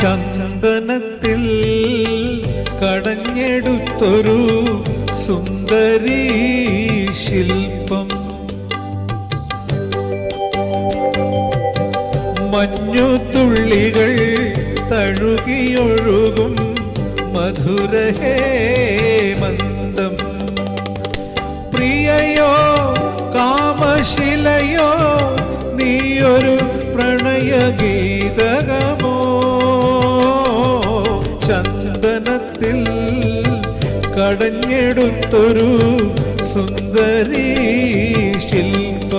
ചന്ദനത്തിൽ കടഞ്ഞെടുത്തൊരു സുന്ദരീ ശില്പം. മഞ്ഞുതുള്ളികൾ തഴുകിയൊഴുകും മധുരഹേ മന്ദം പ്രിയയോ കാമശിലയോ നീയൊരു പ്രണയഗീതകമോ ചന്ദനത്തിൽ കടഞ്ഞെടുത്തൊരു സുന്ദരീ ശില്പം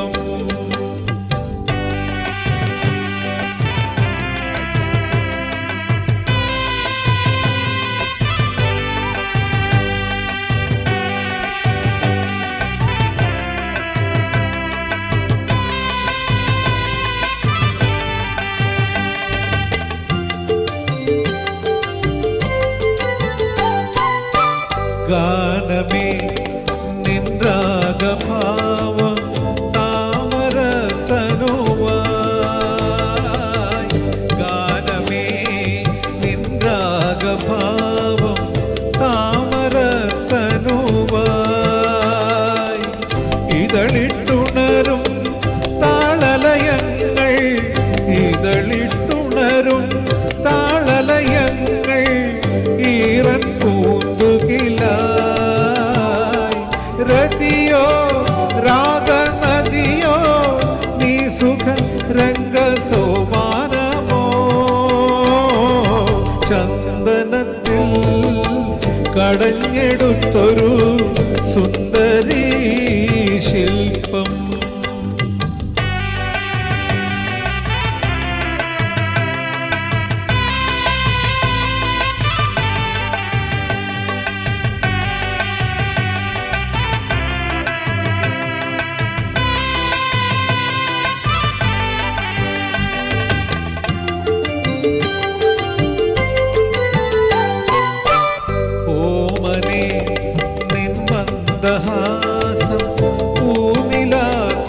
ഗാനമേ നിൻരാഗഭാവം താമരത്തനുവായി. ഗാനമേ നിൻരാഗഭാവം ചന്ദനത്തിൽ കടഞ്ഞെടുത്തൊരു സുന്ദരീ ശില്പം.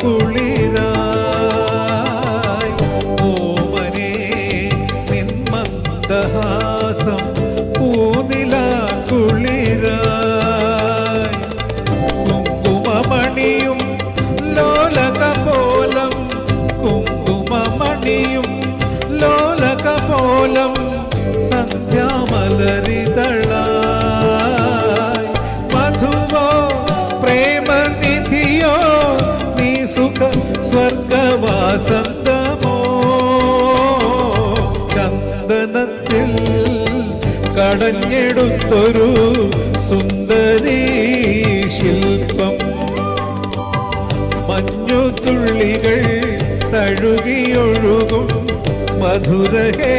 കുളിരായി ഓമനെ നിൻ മന്ദഹാസം സ്വർഗവാസന്തമോ ചന്ദനത്തിൽ കടഞ്ഞെടുത്തൊരു സുന്ദരീ ശില്പം. മഞ്ഞുതുള്ളികൾ തഴുകിയൊഴുകും മധുരഹേ